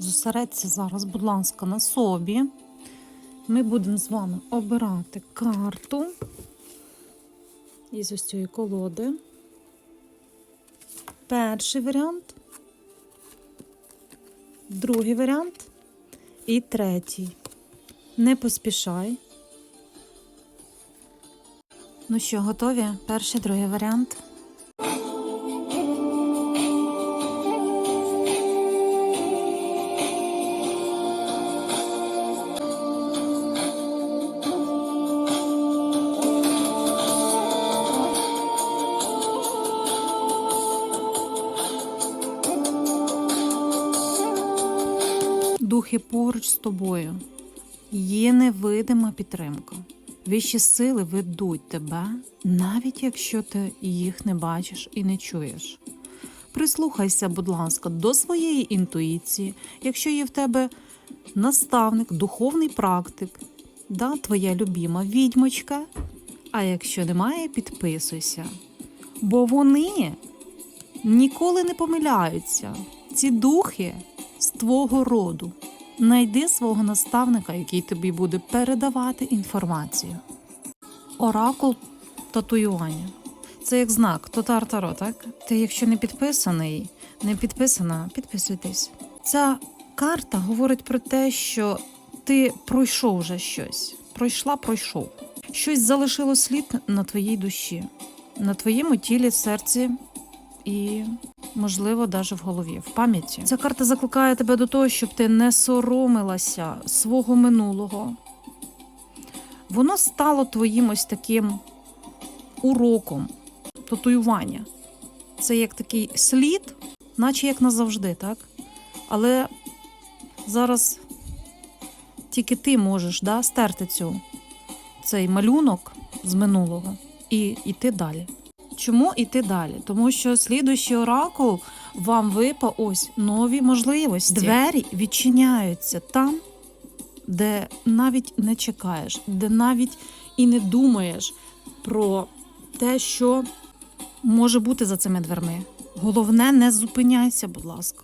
Зосередься зараз, будь ласка, на собі. Ми будемо з вами обирати карту із ось цієї колоди. Перший варіант, другий варіант і третій. Не поспішай. Ну що, готові? Перший, другий варіант. Духи поруч з тобою. Є невидима підтримка. Вищі сили ведуть тебе, навіть якщо ти їх не бачиш і не чуєш. Прислухайся, будь ласка, до своєї інтуїції, якщо є в тебе наставник, духовний практик, да, твоя любима відьмочка. А якщо немає, підписуйся. Бо вони ніколи не помиляються. Ці духи з твого роду. Найди свого наставника, який тобі буде передавати інформацію. Оракул татуювання. Це як знак Тотар Таро, так? Ти, якщо не підписаний, не підписана, підписуйтесь. Ця карта говорить про те, що ти пройшов вже щось. Пройшла, пройшов. Щось залишило слід на твоїй душі, на твоєму тілі, серці і, можливо, навіть в голові, в пам'яті. Ця карта закликає тебе до того, щоб ти не соромилася свого минулого. Воно стало твоїм ось таким уроком татуювання. Це як такий слід, наче як назавжди, так? Але зараз тільки ти можеш да, стерти цю, цей малюнок з минулого і йти далі. Чому йти далі? Тому що слідуючий оракул вам випа ось нові можливості. Двері відчиняються там, де навіть не чекаєш, де навіть і не думаєш про те, що може бути за цими дверми. Головне, не зупиняйся, будь ласка.